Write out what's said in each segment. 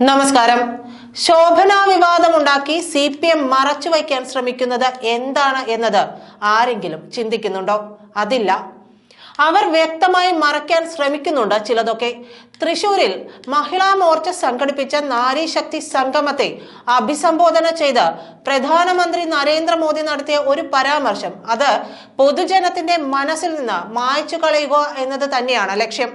നമസ്കാരം. ശോഭന വിവാദമുണ്ടാക്കി C P M മറച്ചുവയ്ക്കാൻ ശ്രമിക്കുന്നത് എന്താണ് എന്നത് ആരെങ്കിലും ചിന്തിക്കുന്നുണ്ടോ? അതില്ല. അവർ വ്യക്തമായി മറയ്ക്കാൻ ശ്രമിക്കുന്നുണ്ട് ചിലതൊക്കെ. തൃശൂരിൽ മഹിളാ മോർച്ച സംഘടിപ്പിച്ച നാരീശക്തി സംഗമത്തെ അഭിസംബോധന ചെയ്ത് പ്രധാനമന്ത്രി നരേന്ദ്രമോദി നടത്തിയ ഒരു പരാമർശം. അത് പൊതുജനത്തിന്റെ മനസ്സിൽ നിന്ന് മായ്ച്ചു കളയുക എന്നത് തന്നെയാണ് ലക്ഷ്യം.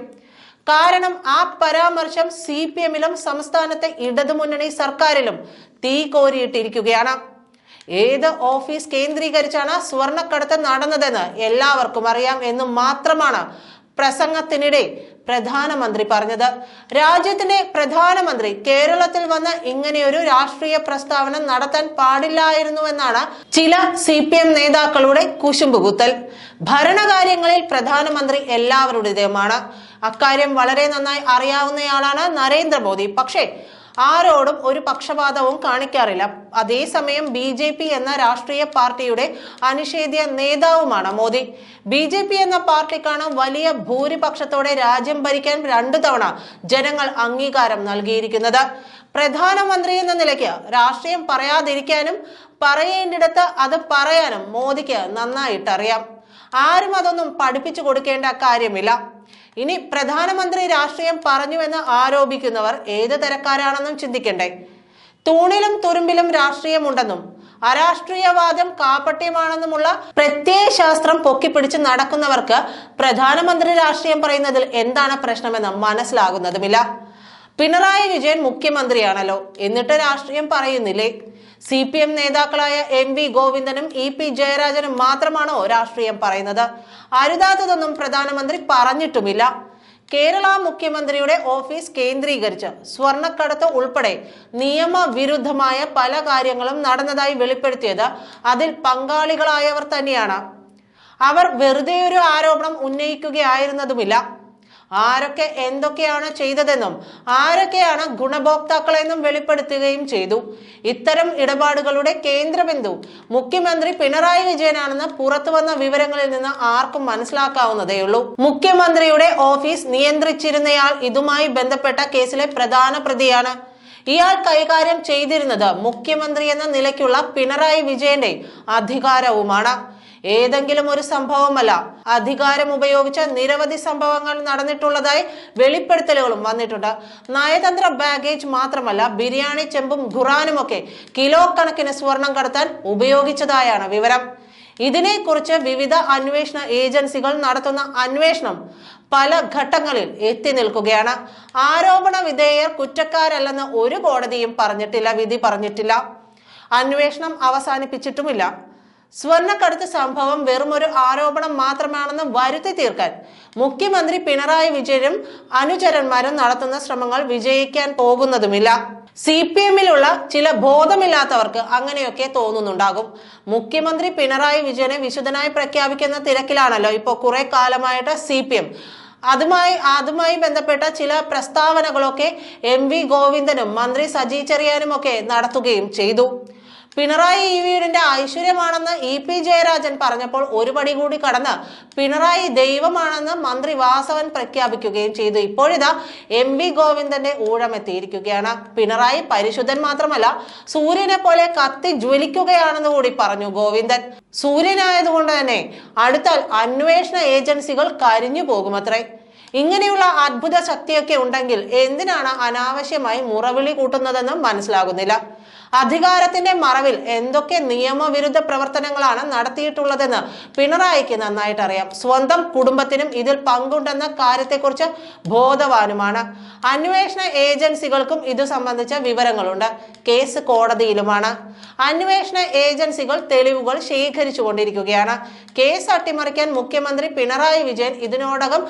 കാരണം ആ പരാമർശം സി പി എമ്മിലും സംസ്ഥാനത്തെ ഇടതുമുന്നണി സർക്കാരിലും തീ കോരിയിട്ടിരിക്കുകയാണ്. ഏത് ഓഫീസ് കേന്ദ്രീകരിച്ചാണ് സ്വർണക്കടത്ത് നടന്നതെന്ന് എല്ലാവർക്കും അറിയാം എന്ന് മാത്രമാണ് പ്രസംഗത്തിനിടെ പ്രധാനമന്ത്രി പറഞ്ഞത്. രാജ്യത്തിന്റെ പ്രധാനമന്ത്രി കേരളത്തിൽ വന്ന് ഇങ്ങനെയൊരു രാഷ്ട്രീയ പ്രസ്താവന നടത്താൻ പാടില്ലായിരുന്നുവെന്നാണ് ചില സി പി എം നേതാക്കളുടെ കുശുമ്പുകുത്തൽ. ഭരണകാര്യങ്ങളിൽ പ്രധാനമന്ത്രി എല്ലാവരുടേതുമാണ്. അക്കാര്യം വളരെ നന്നായി അറിയാവുന്നയാളാണ് നരേന്ദ്രമോദി. പക്ഷേ ആരോടും ഒരു പക്ഷപാതവും കാണിക്കാറില്ല. അതേസമയം ബി ജെ പി എന്ന രാഷ്ട്രീയ പാർട്ടിയുടെ അനിഷേധ്യ നേതാവുമാണ് മോദി. ബി ജെ പി എന്ന പാർട്ടിക്കാണ് വലിയ ഭൂരിപക്ഷത്തോടെ രാജ്യം ഭരിക്കാൻ രണ്ടു തവണ ജനങ്ങൾ അംഗീകാരം നൽകിയിരിക്കുന്നത്. പ്രധാനമന്ത്രി എന്ന നിലയ്ക്ക് രാഷ്ട്രീയം പറയാതിരിക്കാനും പറയേണ്ടിടത്ത് അത് പറയാനും മോദിക്ക് നന്നായിട്ടറിയാം. ആരും അതൊന്നും പഠിപ്പിച്ചു കൊടുക്കേണ്ട കാര്യമില്ല. ഇനി പ്രധാനമന്ത്രി രാഷ്ട്രീയം പറഞ്ഞുവെന്ന് ആരോപിക്കുന്നവർ ഏത് തരക്കാരാണെന്നും ചിന്തിക്കണ്ടേ? തൂണിലും തുരുമ്പിലും രാഷ്ട്രീയമുണ്ടെന്നും അരാഷ്ട്രീയവാദം കാപ്പട്യമാണെന്നുമുള്ള പ്രത്യയശാസ്ത്രം പൊക്കിപ്പിടിച്ച് നടക്കുന്നവർക്ക് പ്രധാനമന്ത്രി രാഷ്ട്രീയം പറയുന്നതിൽ എന്താണ് പ്രശ്നമെന്ന് മനസ്സിലാകുന്നതുമില്ല. പിണറായി വിജയൻ മുഖ്യമന്ത്രിയാണല്ലോ. എന്നിട്ട് രാഷ്ട്രീയം പറയുന്നില്ലേ? സി പി എം നേതാക്കളായ എം വി ഗോവിന്ദനും ഇ പി ജയരാജനും മാത്രമാണോ രാഷ്ട്രീയം പറയുന്നത്? അരുതാത്തതൊന്നും പ്രധാനമന്ത്രി പറഞ്ഞിട്ടുമില്ല. കേരള മുഖ്യമന്ത്രിയുടെ ഓഫീസ് കേന്ദ്രീകരിച്ച് സ്വർണക്കടത്ത് ഉൾപ്പെടെ നിയമവിരുദ്ധമായ പല കാര്യങ്ങളും നടന്നതായി വെളിപ്പെടുത്തിയത് അതിൽ പങ്കാളികളായവർ തന്നെയാണ്. അവർ വെറുതെ ഒരു ആരോപണം ഉന്നയിക്കുകയായിരുന്നതുമില്ല. ആരൊക്കെ എന്തൊക്കെയാണ് ചെയ്തതെന്നും ആരൊക്കെയാണ് ഗുണഭോക്താക്കളെന്നും വെളിപ്പെടുത്തുകയും ചെയ്തു. ഇത്തരം ഇടപാടുകളുടെ കേന്ദ്രബിന്ദു മുഖ്യമന്ത്രി പിണറായി വിജയനാണെന്ന് പുറത്തു വന്ന വിവരങ്ങളിൽ നിന്ന് ആർക്കും മനസ്സിലാക്കാവുന്നതേയുള്ളൂ. മുഖ്യമന്ത്രിയുടെ ഓഫീസ് നിയന്ത്രിച്ചിരുന്നയാൾ ഇതുമായി ബന്ധപ്പെട്ട കേസിലെ പ്രധാന പ്രതിയാണ്. ഇയാൾ കൈകാര്യം ചെയ്തിരുന്നത് മുഖ്യമന്ത്രി എന്ന നിലയ്ക്കുള്ള പിണറായി വിജയന്റെ അധികാരവുമാണ്. ഏതെങ്കിലും ഒരു സംഭവമല്ല. അധികാരം ഉപയോഗിച്ച നിരവധി സംഭവങ്ങൾ നടന്നിട്ടുള്ളതായി വെളിപ്പെടുത്തലുകളും വന്നിട്ടുണ്ട്. നയതന്ത്ര ബാഗേജ് മാത്രമല്ല ബിരിയാണി ചെമ്പും ഖുറാനും ഒക്കെ കിലോ കണക്കിന് സ്വർണം കടത്താൻ ഉപയോഗിച്ചതായാണ് വിവരം. ഇതിനെക്കുറിച്ച് വിവിധ അന്വേഷണ ഏജൻസികൾ നടത്തുന്ന അന്വേഷണം പല ഘട്ടങ്ങളിൽ എത്തി നിൽക്കുകയാണ്. ആരോപണ വിധേയർ കുറ്റക്കാരല്ലെന്ന് ഒരു കോടതിയും പറഞ്ഞിട്ടില്ല വിധി പറഞ്ഞിട്ടില്ല. അന്വേഷണം അവസാനിപ്പിച്ചിട്ടുമില്ല. സ്വർണക്കടത്ത് സംഭവം വെറും ഒരു ആരോപണം മാത്രമാണെന്ന് വരുത്തി തീർക്കാൻ മുഖ്യമന്ത്രി പിണറായി വിജയനും അനുചരന്മാരും നടത്തുന്ന ശ്രമങ്ങൾ വിജയിക്കാൻ പോകുന്നതുമില്ല. സി പി എമ്മിലുള്ള ചില ബോധമില്ലാത്തവർക്ക് അങ്ങനെയൊക്കെ തോന്നുന്നുണ്ടാകും. മുഖ്യമന്ത്രി പിണറായി വിജയനെ വിശുദ്ധനായി പ്രഖ്യാപിക്കുന്ന തിരക്കിലാണല്ലോ ഇപ്പോൾ കുറെ കാലമായിട്ട് സി പി എം അതുമായി അതുമായി ബന്ധപ്പെട്ട ചില പ്രസ്താവനകളൊക്കെ എം വി ഗോവിന്ദനും മന്ത്രി സജി ചെറിയാനും ഒക്കെ നടത്തുകയും ചെയ്തു. പിണറായി ഇ വീടിന്റെ ഐശ്വര്യമാണെന്ന് ഇ പി ജയരാജൻ പറഞ്ഞപ്പോൾ ഒരു പടി കൂടി കടന്ന് പിണറായി ദൈവമാണെന്ന് മന്ത്രി വാസവൻ പ്രഖ്യാപിക്കുകയും ചെയ്തു. ഇപ്പോഴിതാ എം വി ഗോവിന്ദന്റെ ഊഴമെത്തിയിരിക്കുകയാണ്. പിണറായി പരിശുദ്ധൻ മാത്രമല്ല സൂര്യനെ പോലെ കത്തി ജ്വലിക്കുകയാണെന്ന് കൂടി പറഞ്ഞു ഗോവിന്ദൻ. സൂര്യനായതുകൊണ്ട് തന്നെ അടുത്താൽ അന്വേഷണ ഏജൻസികൾ കരിഞ്ഞു പോകുമത്രേ. ഇങ്ങനെയുള്ള അത്ഭുത ശക്തിയൊക്കെ ഉണ്ടെങ്കിൽ എന്തിനാണ് അനാവശ്യമായി മുറവിളി കൂട്ടുന്നതെന്നും മനസ്സിലാകുന്നില്ല. അധികാരത്തിന്റെ മറവിൽ എന്തൊക്കെ നിയമവിരുദ്ധ പ്രവർത്തനങ്ങളാണ് നടത്തിയിട്ടുള്ളതെന്ന് പിണറായിക്ക് നന്നായിട്ട് അറിയാം സ്വന്തം കുടുംബത്തിനും ഇതിൽ പങ്കുണ്ടെന്ന കാര്യത്തെക്കുറിച്ച് ബോധവാനുമാണ്. അന്വേഷണ ഏജൻസികൾക്കും ഇത് സംബന്ധിച്ച വിവരങ്ങളുണ്ട്. കേസ് കോടതിയിലുമാണ്. അന്വേഷണ ഏജൻസികൾ തെളിവുകൾ ശേഖരിച്ചുകൊണ്ടിരിക്കുകയാണ്. കേസ് അട്ടിമറിക്കാൻ മുഖ്യമന്ത്രി പിണറായി വിജയൻ ഇതിനോടകം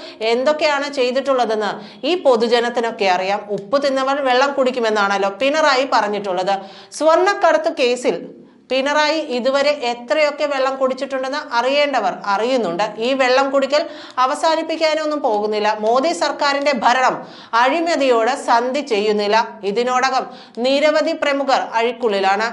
എന്തൊക്കെയാണ് ചെയ്തിട്ടുള്ളതെന്ന് ഈ പൊതുജനത്തിനൊക്കെ അറിയാം. ഉപ്പ് തിന്നവൻ വെള്ളം കുടിക്കുമെന്നാണല്ലോ പിണറായി പറഞ്ഞിട്ടുള്ളത്. സ്വർണക്കടത്ത് കേസിൽ പിണറായി ഇതുവരെ എത്രയൊക്കെ വെള്ളം കുടിച്ചിട്ടുണ്ടെന്ന് അറിയേണ്ടവർ അറിയുന്നുണ്ട്. ഈ വെള്ളം കുടിക്കൽ അവസാനിപ്പിക്കാനൊന്നും പോകുന്നില്ല. മോദി സർക്കാരിന്റെ ഭരണം അഴിമതിയോട് സന്ധി ചെയ്യുന്നില്ല. ഇതിനോടകം നിരവധി പ്രമുഖർ അഴിക്കുള്ളിലാണ്.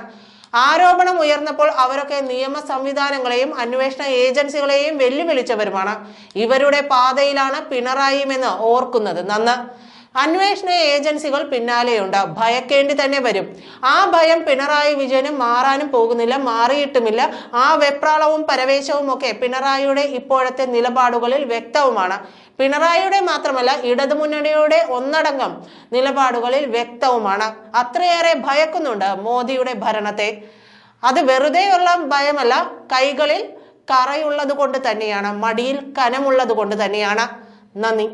ആരോപണം ഉയർന്നപ്പോൾ അവരൊക്കെ നിയമ സംവിധാനങ്ങളെയും അന്വേഷണ ഏജൻസികളെയും വെല്ലുവിളിച്ചവരുമാണ്. ഇവരുടെ പാതയിലാണ് പിണറായിയുമെന്ന് ഓർക്കുന്നത്. നന്ന് അന്വേഷണ ഏജൻസികൾ പിന്നാലെയുണ്ട്. ഭയക്കേണ്ടി തന്നെ വരും. ആ ഭയം പിണറായി വിജയന് മാറാനും പോകുന്നില്ല മാറിയിട്ടുമില്ല. ആ വെപ്രാളവും പരവേശവും ഒക്കെ പിണറായിയുടെ ഇപ്പോഴത്തെ നിലപാടുകളിൽ വ്യക്തവുമാണ്. പിണറായിയുടെ മാത്രമല്ല ഇടതുമുന്നണിയുടെ ഒന്നടങ്കം നിലപാടുകളിൽ വ്യക്തവുമാണ്. അത്രയേറെ ഭയക്കുന്നുണ്ട് മോദിയുടെ ഭരണത്തെ. അത് വെറുതെയുള്ള ഭയമല്ല കൈകളിൽ കറയുള്ളത് കൊണ്ട് തന്നെയാണ് മടിയിൽ കനമുള്ളത് കൊണ്ട് തന്നെയാണ്. നന്ദി.